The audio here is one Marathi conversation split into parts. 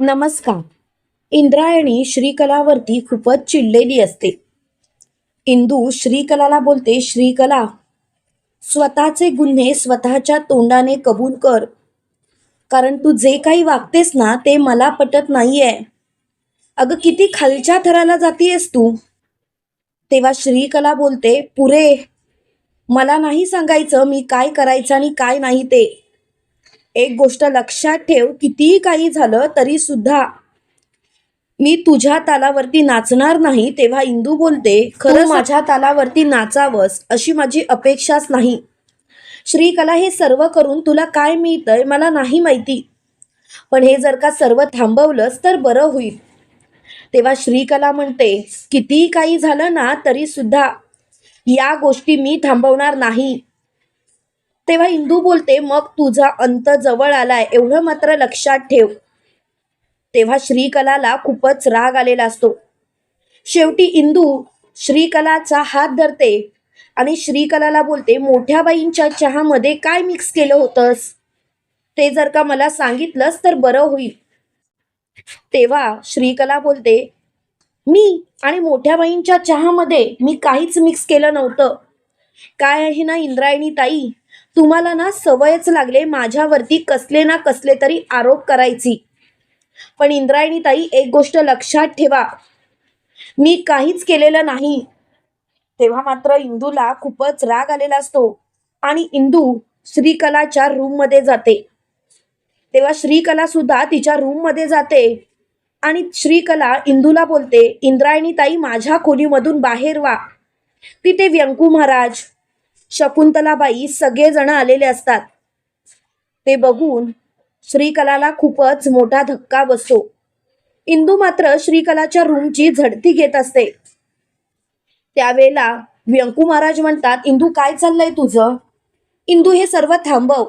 नमस्कार. इंद्रायणी श्रीकलावरती खूपच चिडलेली असते. इंदू श्रीकलाला बोलते श्रीकला स्वतःचे गुन्हे स्वतःच्या तोंडाने कबूल कर. कारण तू जे काही वागतेस ना ते मला पटत नाहीये. अगं किती खालच्या थराला जातीयस तू? तेव्हा श्रीकला बोलते पुरे मला नाही सांगायचं मी काय करायचं आणि काय नाही ते. एक गोष्ट लक्षात ठेव कितीही काही झालं तरी सुद्धा मी तुझ्या तालावरती नाचणार नाही तेव्हा इंदू बोलते खरं माझ्या तालावरती नाचावंस अशी माझी अपेक्षाच नाही. श्रीकला हे सर्व करून तुला काय मिळतंय मला नाही माहिती. पण हे जर का सर्व थांबवलंस तर बरं होईल. तेव्हा श्रीकला म्हणते कितीही काही झालं ना तरी सुद्धा या गोष्टी मी थांबवणार नाही. तेव्हा इंदू बोलते मग तुझा अंत जवळ आलाय एवढं मात्र लक्षात ठेव. तेव्हा श्रीकलाला खूपच राग आलेला असतो. शेवटी इंदू श्रीकलाचा हात धरते आणि श्रीकलाला बोलते मोठ्या बाईंच्या चहामध्ये काय मिक्स केलं होतंस? ते जर का मला सांगितलंस तर बरं होईल. तेव्हा श्रीकला बोलते मी आणि मोठ्या बाईंच्या चहामध्ये मी काहीच मिक्स केलं नव्हतं. काय आहे ना इंद्रायणी ताई? तुम्हाला ना सवयच लागले माझ्यावरती कसले ना कसले तरी आरोप करायची. पण इंद्रायणी ताई एक गोष्ट लक्षात ठेवा. मी काहीच केलेलं नाही. तेव्हा मात्र इंदूला खूपच राग आलेला असतो आणि इंदू श्रीकलाच्या रूममध्ये जाते. तेव्हा श्रीकला सुद्धा तिच्या रूममध्ये जाते आणि श्रीकला इंदूला बोलते इंद्रायणी ताई माझ्या खोलीमधून बाहेर वा. तिथे व्यंकू महाराज शकुंतलाबाई सगळेजण आलेले असतात. ते बघून श्रीकलाला खूपच मोठा धक्का बसतो. इंदू मात्र श्रीकलाच्या रूमची झडती घेत असते. त्यावेळेला व्यंकू महाराज म्हणतात इंदू काय चाललंय तुझं? इंदू हे सर्व थांबव.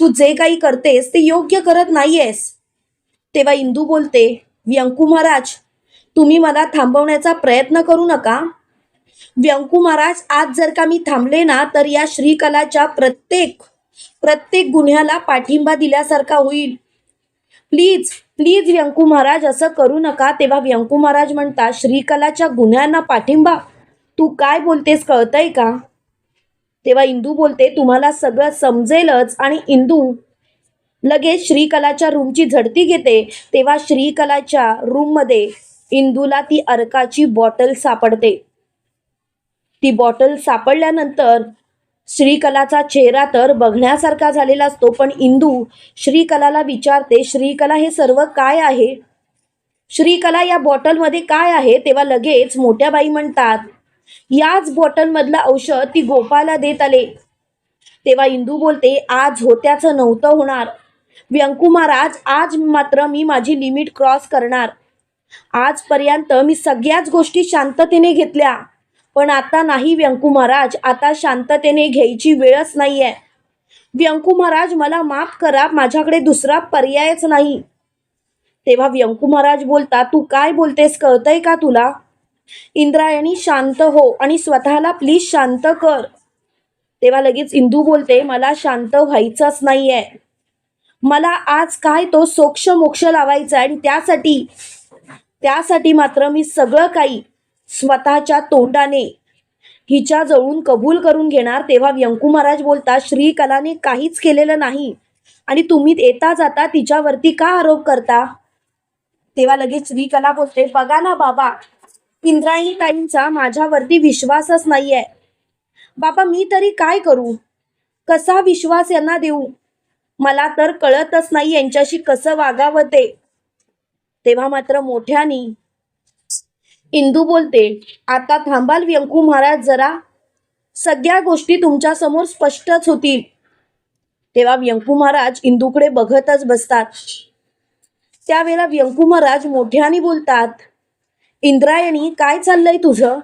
तू जे काही करतेस ते योग्य करत नाहीयेस. तेव्हा इंदू बोलते व्यंकू महाराज तुम्ही मला थांबवण्याचा प्रयत्न करू नका. व्यंकू महाराज आज जर का मी थांबले ना तर या श्रीकलाच्या प्रत्येक प्रत्येक गुन्ह्याला पाठिंबा दिल्यासारखा होईल. प्लीज प्लीज व्यंकू महाराज असं करू नका. तेव्हा व्यंकू महाराज म्हणतात श्रीकलाच्या गुन्ह्यांना पाठिंबा. तू काय बोलतेस कळतंय का? तेव्हा इंदू बोलते तुम्हाला सगळं समजेलच. आणि इंदू लगेच श्रीकलाच्या रूमची झडती घेते. तेव्हा श्रीकलाच्या रूममध्ये इंदूला ती अर्काची बॉटल सापडते. ती बॉटल सापडल्यानंतर श्रीकलाचा चेहरा तर बघण्यासारखा झालेला असतो पण इंदू श्रीकलाला विचारते श्रीकला हे सर्व काय आहे? श्रीकला या बॉटलमध्ये काय आहे? तेव्हा लगेच मोठ्या बाई म्हणतात याच बॉटलमधलं औषध ती गोपाला देत आले. तेव्हा इंदू बोलते आज होत्याचं नव्हतं होणार. व्यंकू महाराज आज मात्र मी माझी लिमिट क्रॉस करणार. आजपर्यंत मी सगळ्याच गोष्टी शांततेने घेतल्या. पण आता नाही व्यंकू महाराज. आता शांततेने घ्यायची वेळच नाहीये. व्यंकू महाराज मला माफ करा माझ्याकडे दुसरा पर्यायच नाही. तेव्हा व्यंकू महाराज बोलता तू काय बोलतेस कळतंय का तुला? इंद्रायणी शांत हो आणि स्वतःला प्लीज शांत कर. तेव्हा लगेच इंदू बोलते मला शांत व्हायचंच नाहीये. मला आज काय तो सोक्ष मोक्ष लावायचा आहे आणि त्यासाठी त्यासाठी मात्र मी सगळं काही स्वतःच्या तोंडाने हिच्या जवळून कबूल करून घेणार तेव्हा व्यंकू महाराज बोलता श्रीकलाने काहीच केलेलं नाही आणि तुम्ही येता जाता तिच्यावरती का आरोप करता? तेव्हा लगेच श्रीकला बोलते बघा ना बाबा इंद्रायणी ताईंचा माझ्यावरती विश्वासच नाहीये. बाबा मी तरी काय करू? कसा विश्वास यांना देऊ? मला तर कळतच नाही यांच्याशी कसं वागावं ते. तेव्हा मात्र मोठ्यानी इंदू बोलते आता थांबाल व्यंकू महाराज जरा. सगळ्या गोष्टी तुमच्यासमोर स्पष्टच होतील. तेव्हा व्यंकू महाराज इंदूकडे बघतच बसतात. त्यावेळेला व्यंकू महाराज मोठ्याने बोलतात इंद्रायणी काय चाललंय तुझं?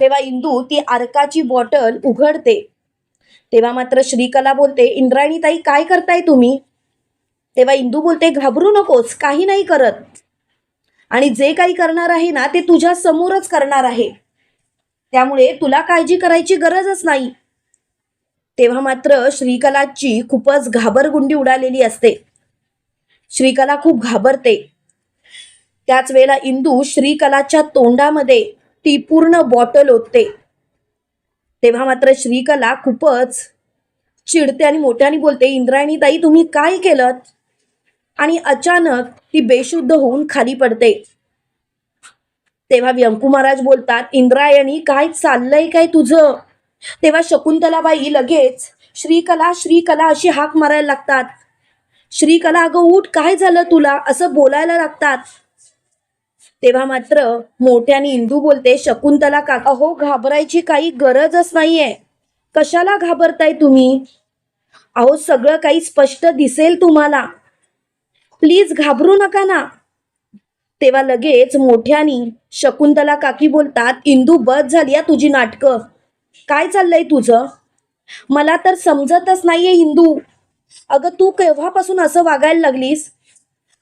तेव्हा इंदू ती आरकाची बॉटल उघडते. तेव्हा मात्र श्रीकला बोलते इंद्रायणी ताई काय करताय तुम्ही? तेव्हा इंदू बोलते घाबरू नकोस काही नाही करत. आणि जे काही करणार आहे ना ते तुझ्या समोरच करणार आहे. त्यामुळे तुला काळजी करायची गरजच नाही. तेव्हा मात्र श्रीकलाची खूपच घाबरगुंडी उडालेली असते. श्रीकला खूप घाबरते. त्याच वेळेला इंदू श्रीकलाच्या तोंडामध्ये ती पूर्ण बॉटल ओतते. तेव्हा मात्र श्रीकला खूपच चिडते आणि मोठ्याने बोलते इंद्रायणी ताई तुम्ही काय केलं आणि अचानक ती बेशुद्ध होऊन खाली पडते. तेव्हा व्यंकू महाराज बोलतात इंद्रायणी काय चाललंय काय तुझं? तेव्हा शकुंतलाबाई लगेच श्रीकला श्रीकला अशी हाक मारायला लागतात. श्रीकला अगं उठ काय झालं तुला? असं बोलायला लागतात. तेव्हा मात्र मोठ्याने इंदू बोलते शकुंतला का अहो घाबरायची काही गरजच नाहीये. कशाला घाबरताय तुम्ही? अहो सगळं काही स्पष्ट दिसेल तुम्हाला. प्लीज घाबरू नका ना. तेव्हा लगेच मोठ्यानी शकुंतला काकी बोलतात इंदू बस झाली या तुझी नाटकं. काय चाललंय तुझं? मला तर समजतच नाहीये हिंदू अगं तू केव्हापासून असं वागायला लागलीस?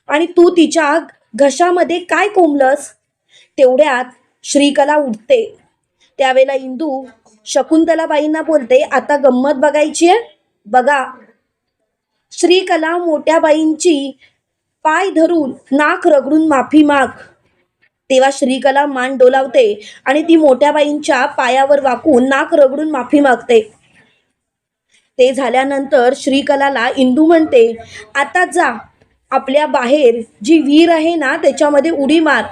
आणि तू तिच्या घशामध्ये काय कोंबलस? तेवढ्यात श्रीकला उठते. त्यावेळेला इंदू शकुंतलाबाईंना बोलते आता गंमत बघायची आहे? बघा. श्रीकला मोठ्या बाईंची पाय धरून नाक रगडून माफी माग. तेव्हा श्रीकला मान डोलावते आणि ती मोठ्या बाईंच्या पायावर वाकून नाक रगडून माफी मागते. ते झाल्यानंतर श्रीकलाला इंदू म्हणते आता जा. आपल्या बाहेर जी वीर आहे ना त्याच्यामध्ये उडी मार.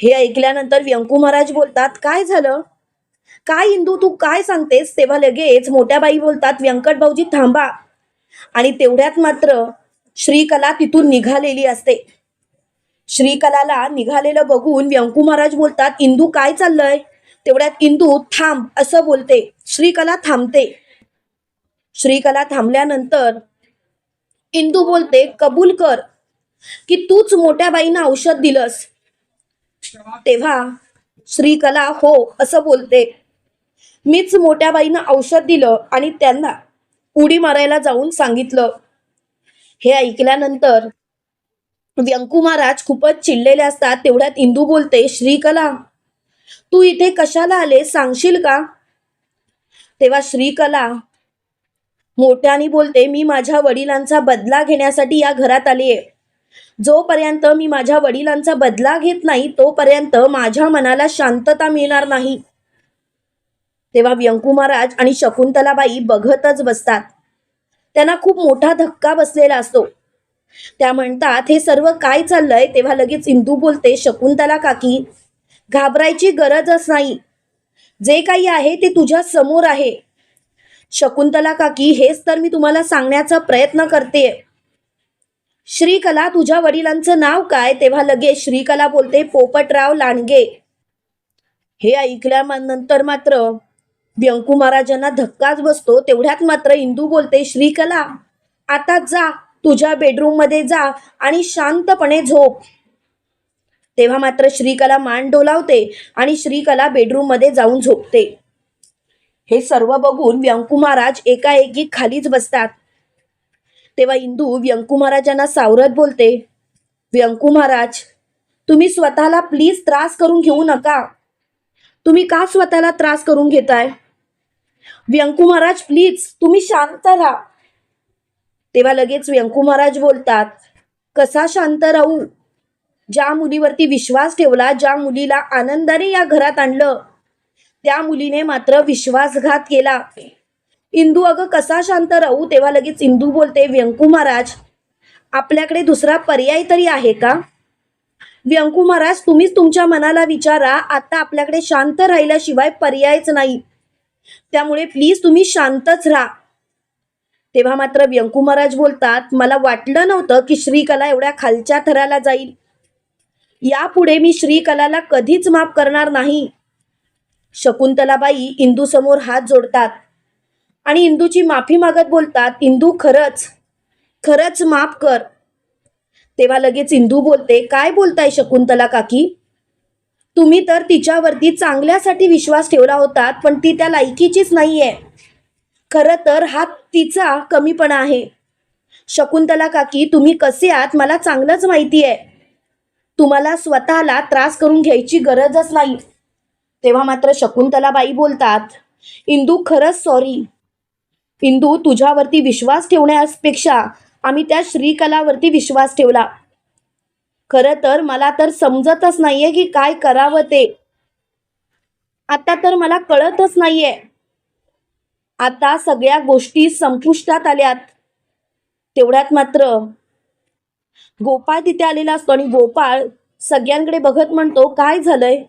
हे ऐकल्यानंतर व्यंकू महाराज बोलतात काय झालं? काय इंदू तू काय सांगतेस? तेव्हा लगेच मोठ्या बाई बोलतात व्यंकट भाऊजी थांबा. आणि तेवढ्यात मात्र श्रीकला तिथून निघालेली असते. श्रीकलाला निघालेलं बघून व्यंकू महाराज बोलतात इंदू काय चाललंय? तेवढ्यात इंदू थांब असं बोलते. श्रीकला थांबते. श्रीकला थांबल्यानंतर इंदू बोलते कबूल कर की तूच मोठ्या बाईंना औषध दिलंस. तेव्हा श्रीकला हो असं बोलते. मीच मोठ्या बाईंना औषध दिलं आणि त्यांना उडी मारायला जाऊन सांगितलं. हे ऐकल्यानंतर व्यंकू महाराज खूपच चिडलेले असतात. तेवढ्यात इंदू बोलते श्रीकला तू इथे कशाला आले सांगशील का? तेव्हा श्रीकला मोठ्याने बोलते मी माझ्या वडिलांचा बदला घेण्यासाठी या घरात आली आहे जोपर्यंत मी माझ्या वडिलांचा बदला घेत नाही तोपर्यंत माझ्या मनाला शांतता मिळणार नाही. तेव्हा व्यंकू महाराज आणि शकुंतलाबाई बघतच बसतात. त्यांना खूप मोठा धक्का बसलेला असतो. त्या म्हणतात हे सर्व काय चाललंय? तेव्हा लगेच इंदू बोलते शकुंतला काकी घाबरायची गरजच नाही. जे काही आहे ते तुझ्या समोर आहे. शकुंतला काकी हेच तर मी तुम्हाला सांगण्याचा प्रयत्न करते. श्रीकला तुझ्या वडिलांचं नाव काय? तेव्हा लगेच श्रीकला बोलते पोपटराव लांडगे. हे ऐकल्यानंतर मात्र व्यंकू महाराजांना धक्काच बसतो तेवढ्यात मात्र इंदू बोलते श्रीकला आता जा तुझ्या बेडरूममध्ये जा आणि शांतपणे झोप. तेव्हा मात्र श्रीकला मान डोलावते आणि श्रीकला बेडरूममध्ये जाऊन झोपते. हे सर्व बघून व्यंकू महाराज एकाएकी खालीच बसतात. तेव्हा इंदू व्यंकू महाराजांना सावरत बोलते व्यंकू महाराज तुम्ही स्वतःला प्लीज त्रास करून घेऊ नका. तुम्ही का स्वतःला त्रास करून घेताय? व्यंकू महाराज प्लीज तुम्ही शांत राहा. तेव्हा लगेच व्यंकू महाराज बोलतात कसा शांत राहू? ज्या मुलीवरती विश्वास ठेवला ज्या मुलीला आनंदाने या घरात आणलं त्या मुलीने मात्र विश्वासघात केला. इंदू अगं कसा शांत राहू? तेव्हा लगेच इंदू बोलते व्यंकू महाराज आपल्याकडे दुसरा पर्याय तरी आहे का? व्यंकू महाराज तुम्हीच तुमच्या मनाला विचारा. आता आपल्याकडे शांत राहिल्याशिवाय पर्यायच नाही. त्यामुळे प्लीज तुम्ही शांतच राहा. तेव्हा मात्र व्यंकू महाराज बोलतात मला वाटलं नव्हतं की श्रीकला एवढ्या खालच्या थराला जाईल. यापुढे मी श्रीकलाला कधीच माफ करणार नाही. शकुंतलाबाई इंदू समोर हात जोडतात आणि इंदूची माफी मागत बोलतात इंदू खरंच खरंच माफ कर. तेव्हा लगेच इंदू बोलते काय बोलताय शकुंतला काकी? तुम्ही तर तिच्यावरती चांगल्यासाठी विश्वास ठेवला होता पण ती त्या लायकीचीच नाहीये. खरं तर हा तिचा कमीपणा आहे. शकुंतला काकी तुम्ही कसे आहात मला चांगलंच माहिती आहे तुम्हाला स्वतःला त्रास करून घ्यायची गरजच नाही. तेव्हा मात्र शकुंतलाबाई बोलतात इंदू खरंच सॉरी इंदू तुझ्यावरती विश्वास ठेवण्यापेक्षा आम्ही त्या श्रीकलावरती विश्वास ठेवला. खरं तर मला तर समजतच नाहीये की काय करावं ते. आता तर मला कळतच नाहीये. आता सगळ्या गोष्टी संपुष्टात आल्यात. तेवढ्यात मात्र गोपाळ तिथे आलेला असतो आणि गोपाळ सगळ्यांकडे बघत म्हणतो काय झालंय?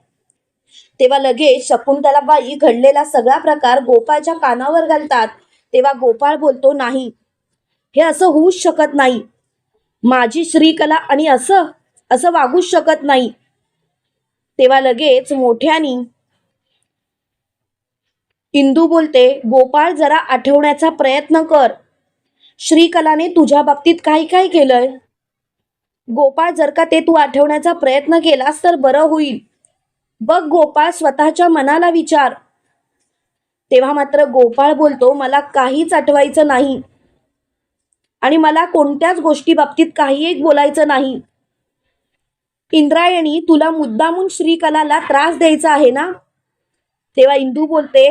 तेव्हा लगेच शकुंतला बाई घडलेला सगळा प्रकार गोपाळच्या कानावर घालतात. तेव्हा गोपाळ बोलतो नाही हे असं होऊच शकत नाही. माझी श्रीकला आणि असं असं वागूच शकत नाही. तेव्हा लगेच मोठ्यानी इंदू बोलते गोपाळ जरा आठवण्याचा प्रयत्न कर. श्रीकलाने तुझ्या बाबतीत काय काय केलंय? गोपाळ जर का ते तू आठवण्याचा प्रयत्न केलास तर बरं होईल. बघ गोपाळ स्वतःच्या मनाला विचार. तेव्हा मात्र गोपाळ बोलतो मला काहीच आठवायचं नाही. आणि मला कोणत्याच गोष्टी बाबतीत काही एक बोलायचं नाही. इंद्रायणी तुला मुद्दामून श्रीकलाला त्रास द्यायचा आहे ना? तेव्हा इंदू बोलते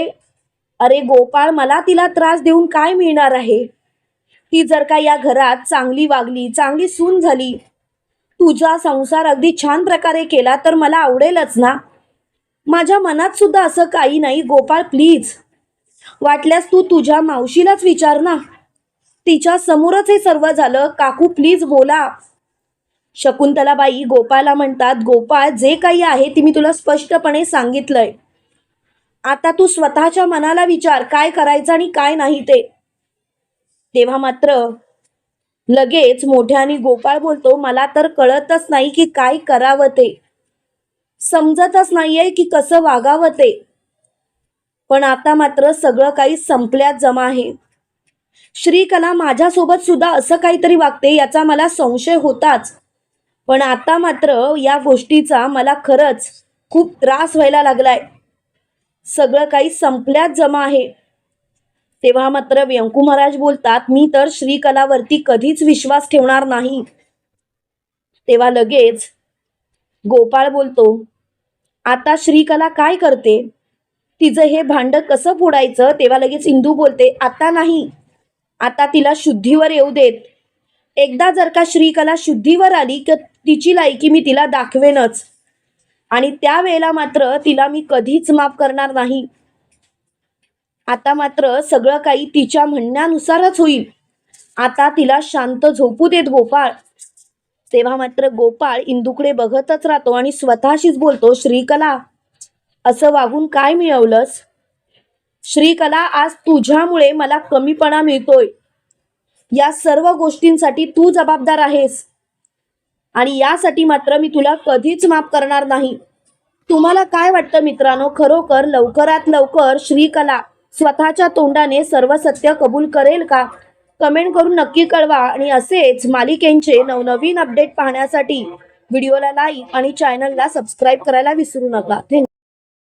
अरे गोपाळ मला तिला त्रास देऊन काय मिळणार आहे? ती जर का या घरात चांगली वागली चांगली सून झाली तुझा संसार अगदी छान प्रकारे केला तर मला आवडेलच ना? माझ्या मनात सुद्धा असं काही नाही गोपाळ प्लीज. वाटल्यास तू तुझ्या मावशीलाच विचार ना. तिच्या समोरच हे सर्व झालं. काकू प्लीज बोला. शकुंतलाबाई गोपाला म्हणतात गोपाळ जे काही आहे ते मी तुला स्पष्टपणे सांगितलंय. आता तू स्वतःच्या मनाला विचार काय करायचं आणि काय नाही ते. तेव्हा मात्र लगेच मोठ्याने गोपाळ बोलतो मला तर कळतच नाही की काय करावं ते. समजतच नाहीये की कसं वागावं ते. पण आता मात्र सगळं काही संपल्यात जमा आहे. श्रीकला माझ्यासोबत सुद्धा असं काहीतरी वागते याचा मला संशय होताच. पण आता मात्र या गोष्टीचा मला खरंच खूप त्रास व्हायला लागलाय. सगळं काही संपल्यात जमा आहे. तेव्हा मात्र व्यंकू महाराज बोलतात मी तर श्रीकलावरती कधीच विश्वास ठेवणार नाही. तेव्हा लगेच गोपाळ बोलतो आता श्रीकला काय करते? तिचं हे भांड कसं फोडायचं? तेव्हा लगेच इंदू बोलते आता नाही. आता तिला शुद्धीवर येऊ देत. एकदा जर का श्रीकला शुद्धीवर आली की तिची लायकी मी तिला दाखवेनच. आणि त्यावेळेला मात्र तिला मी कधीच माफ करणार नाही. आता मात्र सगळं काही तिच्या म्हणण्यानुसारच होईल. आता तिला शांत झोपू देत गोपाळ. तेव्हा मात्र गोपाळ इंदूकडे बघतच राहतो आणि स्वतःशीच बोलतो श्रीकला असं वागून काय मिळवलंस? श्रीकला आज तुझ्यामुळे मला कमीपणा मिळतोय. या सर्व गोष्टींसाठी तू जबाबदार आहेस. आणि यासाठी मात्र मी तुला कधीच माफ करणार नाही. तुम्हाला काय वाटतं मित्रांनो? खरोखर लवकरात लवकर श्रीकला स्वतःच्या तोंडाने सर्व सत्य कबूल करेल का? कमेंट करून नक्की कळवा आणि असेच मालिकेंचे नवनवीन अपडेट पाहण्यासाठी व्हिडिओला लाईक आणि चॅनलला सबस्क्राईब करायला विसरू नका. थँक्यू